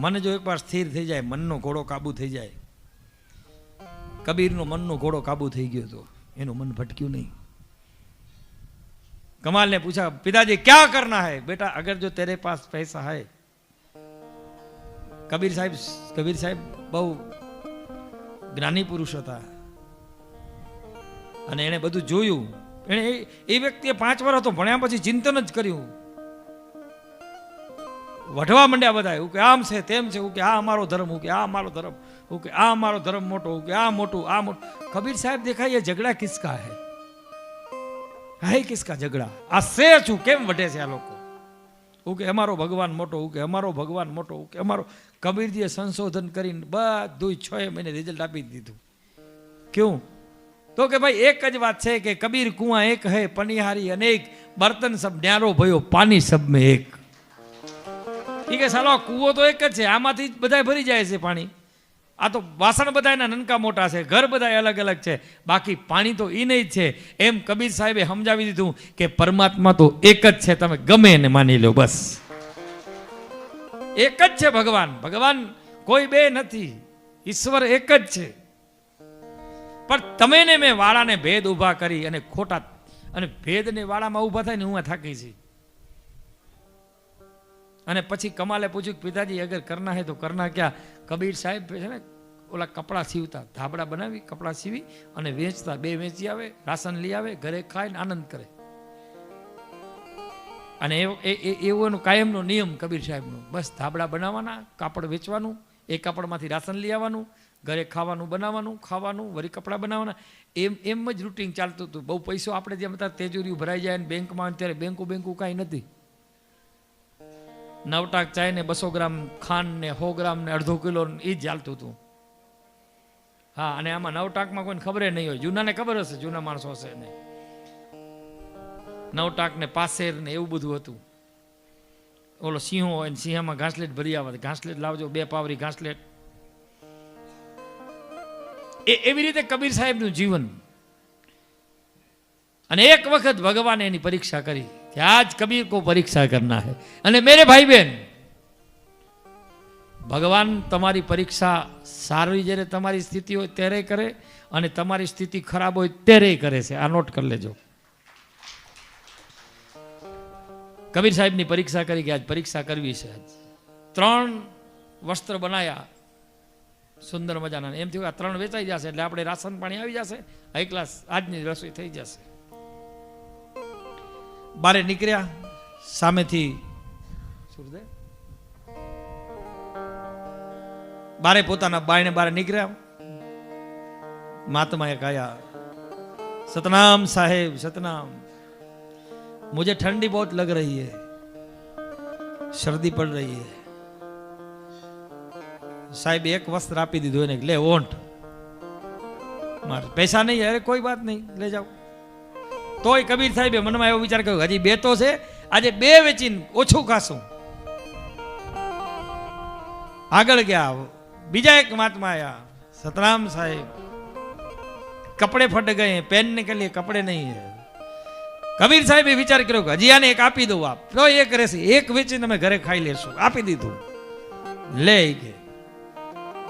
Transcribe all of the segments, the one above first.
મન જો એક એકવાર સ્થિર થઈ જાય, મનનો ઘોડો કાબુ થઈ જાય. કબીરનો મનનો ઘોડો કાબુ થઈ ગયો હતો એનું મન ભટક્યું નહીં. કમાલ ને પૂછા પિતાજી, ક્યાં કરના હે? બેટા, અગર જો તેરે પાસ પૈસા હે. કબીર સાહેબ કબીર સાહેબ બહુ જ્ઞાની પુરુષ હતા. અને એણે બધું જોયું. એણે એ વ્યક્તિએ પાંચ વાર હતો ભણ્યા પછી ચિંતન જ કર્યું. વઢવા માંડ્યા બધા. એવું કે આમ છે, તેમ છે. એવું કે આ અમારો ધર્મ, હું કે આ અમારો ધર્મ, હું કે આ અમારો ધર્મ મોટો, હું કે આ મોટું આ મોટું. કબીર સાહેબ દેખાય, એ ઝઘડા કિસ્કા હે? હે કિસ્કા ઝઘડા? આ સે છું, કેમ વઢે છે આ લોકો? હું કે અમારો ભગવાન મોટો, હું કે અમારો ભગવાન મોટો, હું કે અમારો. કબીરજીએ સંશોધન કરીને બધું છ મહિને રિઝલ્ટ આપી દીધું. ક્યું? તો કે ભાઈ, એક જ વાત છે કે કબીર કુવા એક હે, પનિહારી અનેક, બર્તન સબ ન્યારો ભયો પાણી સબ મેં એક. ઈ કે સાલો કૂવો તો એક જ છે, આમાંથી જ બધાય ભરી જાય છે પાણી. આ તો વાસણ બધા એના નનકા મોટા છે, ઘર બધા અલગ અલગ છે. બાકી પાણી તો એ નહીં જ છે. એમ કબીર સાહેબે સમજાવી દીધું કે પરમાત્મા તો એક જ છે, તમે ગમે એને માની લો, બસ. એક જ છે ભગવાન. ભગવાન કોઈ બે નથી. ઈશ્વર એક જ છે. પણ તમે ને મેં વાળાને ભેદ ઊભા કરી અને ખોટા અને ભેદને વાળામાં ઊભા થાય ને હું થાકી છી અને પછી કમાલે પૂછ્યું કે પિતાજી, અગર કરના હે તો કરના ક્યાં? કબીર સાહેબ છે ને, ઓલા કપડાં સીવતા, ધાબળા બનાવી, કપડાં સીવી અને વેચતા. બે વેચી આવે, રાશન લઈ આવે, ઘરે ખાઈને આનંદ કરે. અને એવો એનો કાયમનો નિયમ કબીર સાહેબનો. બસ ધાબળા બનાવવાના, કાપડ વેચવાનું, એ કાપડમાંથી રાશન લઈ આવવાનું, ઘરે ખાવાનું બનાવવાનું, ખાવાનું વળી કપડાં બનાવવાના. એમ એમ જ રૂટિન ચાલતું હતું. બહુ પૈસો આપણે જેમ હતા તેજુરિયું ભરાઈ જાય ને બેંકમાં, અત્યારે ત્યારે બેંકો બેંકો કાંઈ નથી. નવટાક ચાય ને બસો ગ્રામ ખાંડ ને સો ગ્રામ ને અડધો કિલો એ જ ચાલતું હતું. હા, અને આમાં નવટાકમાં કોઈને ખબર નહીં હોય. જૂનાને ખબર હશે, જૂના માણસો હશે ને નવટાક ને પાસેર ને એવું બધું હતું. ઓલો સિંહો હોય ને, સિંહમાં ઘાસલેટ ભરી આવે. ઘાસલેટ લાવજો, બે પાવરી ઘાસલેટ. એ એવી રીતે કબીર સાહેબનું જીવન. અને એક વખત ભગવાને એની પરીક્ષા કરી. કે આજ કબીર કો પરીક્ષા કરના है। અને મેરે ભાઈ બહેન ભગવાન તમારી પરીક્ષા સારી જ્યારે તમારી સ્થિતિ હોય ત્યારે કરે અને તમારી સ્થિતિ ખરાબ હોય ત્યારે કરે છે આ નોટ કરી લેજો કબીર સાહેબની પરીક્ષા કરી કે આજ પરીક્ષા કરવી છે આજ ત્રણ વસ્ત્ર બનાયા સુંદર મજાના એમ થયું આ ત્રણ વેચાઈ જશે એટલે આપણે રાશન પાણી આવી જશે એક ક્લાસ આજની રસોઈ થઈ જશે। બારે નીકળ્યા સામેથી બારે પોતાના બાયને બારે નીકળ્યા. મહાત્માએ કહ્યા સતનામ સાહેબ સતનામ. મુજે ઠંડી બહુ લગ રહી હે. શરદી પડ રહી હૈ. સાહેબ એક વસ્ત્ર આપી દીધું એને લે ઓંઠ. મારે પૈસા નહીં અરે કોઈ વાત નહીં લે જાઓ. તોય કબીર સાહેબે મનમાં એવો વિચાર કર્યો હજી બે તો છે, આજે બે વેચીને ઓછું ખાશું. આગળ ગયા, બીજા એક મહાત્મા આવ્યા સતરામ સાહેબ, કપડે ફટ ગયે, પેન નીકળીએ, કપડે નહીં હે. કબીર સાહેબે વિચાર કર્યો કે હજી આને એક આપી દઉં આપ. તો એક રહેશે એક વેચીને અમે ઘરે ખાઈ લેશું. આપી દીધું. લે કે.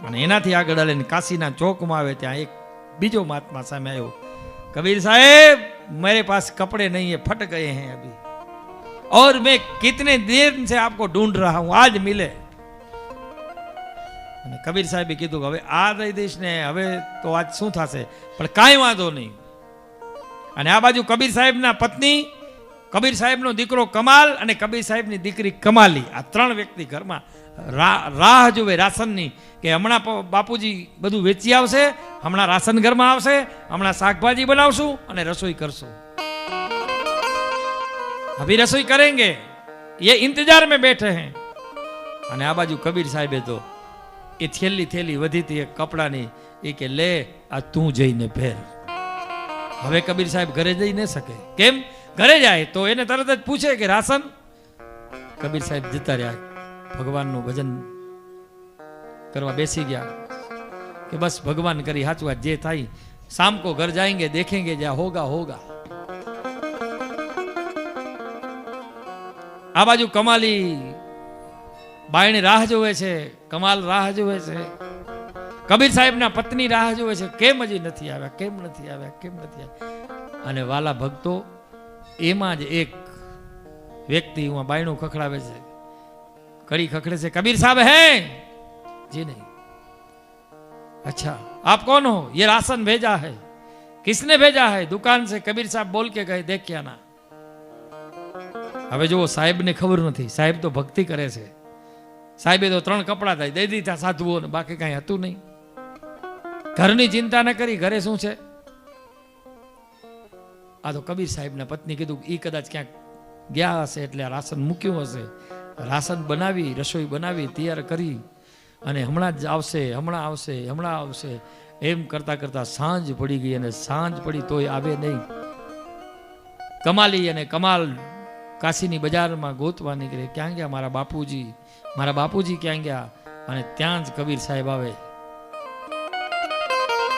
અને એનાથી આગળ લઈને કાશીના ચોકમાં આવે ત્યાં એક બીજો મહાત્મા સામે આવ્યો. કબીર સાહેબ! मेरे पास कपड़े नहीं है फट गए हैं अभी और मैं कितने देर से आपको ढूंढ रहा हूं आज मिले અને કબીર સાહેબે કીધું કે હવે આ દઈ દઈશ ને હવે તો આજ શું થશે પણ કાંઈ વાંધો નહીં અને આ બાજુ કબીર સાહેબના પત્ની કબીર સાહેબનો દીકરો કમાલ અને કબીર સાહેબની દીકરી કમાલી. આ ત્રણ વ્યક્તિ ઘરમાં રાહ જોવે રાશનની કે હમણાં બાપુજી બધું વેચી આવશે, હમણાં રાશન ઘરમાં આવશે, હમણાં શાકભાજી બનાવશું અને રસોઈ કરશું. અભી રસોઈ કરેંગે, એ ઇંતજાર મેં બેઠે હે. અને આ બાજુ કબીર સાહેબે તો એ થેલી થેલી વધી હતી, એક કપડાની, એ કે લે, આ તું જઈને ફેર હવે કબીર સાહેબ ઘરે જઈ ન શકે. કેમ? ઘરે જાય તો એને તરત જ પૂછે કે રાશન કબીર સાહેબ જતા રહ્યા. ભગવાનનું ભજન કરવા બેસી ગયા કે બસ ભગવાન કરી હાચવા જે થાય શામ કો ઘર જાયંગે, દેખેંગે, જ્યાં હોગા હોગા. આ બાજુ કમાલી બાયણી રાહ જોવે છે, કમાલ રાહ જોવે છે. કબીર સાહેબના પત્ની રાહ જોવે છે, કેમ હજી નથી આવ્યા, કેમ નથી આવ્યા, કેમ નથી આવ્યા? અને વાલા ભક્તો એમાં જ એક વ્યક્તિ હું બાયણું ખખડાવે છે. કડી ખખડે છે. કબીર સાહેબ હે? જી નહીં. अच्छा आप कौन हो ये राशन भेजा है किसने भेजा है દુકાન છે કબીર સાહેબ બોલ કે કહે, દેખ ક્યાં ના. હવે જુઓ, સાહેબને ખબર નથી. સાહેબ તો ભક્તિ કરે છે. સાહેબે તો ત્રણ કપડા થાય દઈ દીધા સાધુઓને. બાકી કાંઈ હતું નહીં. ઘરની ચિંતા ન કરી. ઘરે શું છે? આ તો કબીર સાહેબના પત્ની કીધું એ કદાચ ક્યાંક ગયા હશે એટલે રાશન મૂક્યું હશે. રાશન બનાવી, રસોઈ બનાવી, તૈયાર કરી અને હમણાં જ આવશે, હમણાં આવશે હમણાં આવશે. એમ કરતા કરતા સાંજ પડી ગઈ અને સાંજ પડી તોય આવે નહીં. કમાલી અને કમાલ કાશીની બજારમાં ગોતવા નીકળે. ક્યાં ગયા મારા બાપુજી? મારા બાપુજી ક્યાં ગયા? અને ત્યાં જ કબીર સાહેબ આવે.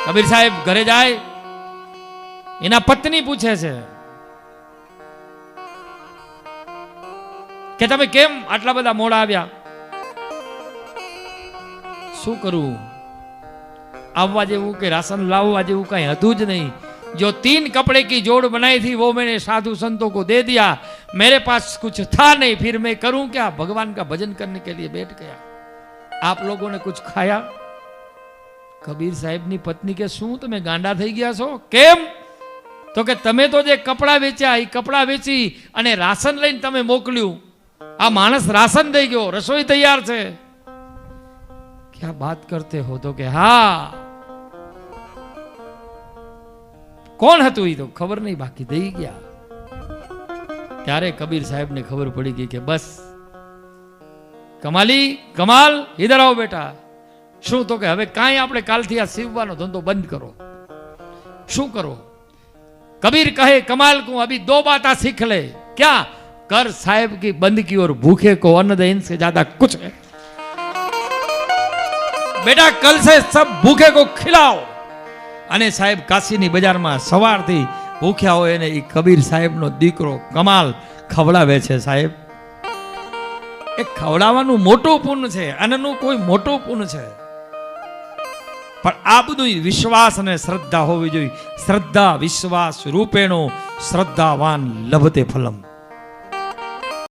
કબીર સાહેબ, ઘરે જાય? એના પત્ની પૂછે છે કે તમે કેમ આટલા બધા મોડા આવ્યા શું કરવું આવવા જેવું કે રાશન લાવવા જેવું કઈ હતું જ નહીં जो तीन कपड़े की जोड़ बनाई थी वो मैंने साधु संतों को दे दिया मेरे पास कुछ था नहीं फिर मैं करूँ क्या भगवान का भजन करने के लिए बैठ गया आप लोगों ने कुछ खाया કબીર સાહેબની પત્ની કે શું તમે ગાંડા થઈ ગયા છો કેમ તો કે તમે તો જે કપડાં વેચ્યા એ કપડાં વેચી અને રાશન લઈને તમે મોકલ્યું. આ માણસ રાશન દઈ ગયો, રસોઈ તૈયાર છે. ક્યાં બાત કરતે હો તો કે હા. કોણ હતું એ તો? ખબર નહીં, બાકી દઈ ગયા. ત્યારે કબીર સાહેબને ખબર પડી ગઈ કે બસ. કમાલી, કમાલ ઇધર આવો બેટા. શું તો કે હવે કાંઈ આપણે કાલથી આ સીવવાનો ધંધો બંધ કરો. શું કરો? कबीर कहे कमाल को अभी दो बात सीख ले क्या कर साहेब की बंदगी और भूखे को अन्न दे इनसे ज्यादा कुछ है बेटा कल से सब भूखे को खिलाओ અને સાહેબ કાશીની બજારમાં સવારથી ભૂખ્યા હોય એને એ કબીર સાહેબનો દીકરો કમાલ ખવડાવે છે સાહેબ એ ખવડાવવાનું મોટું પુણ્ય છે આનાનું કોઈ મોટું પુણ્ય છે પણ આ બધું વિશ્વાસ અને શ્રદ્ધા હોવી જોઈએ. શ્રદ્ધા વિશ્વાસ રૂપેણો શ્રદ્ધાવાન લભતે ફલમ.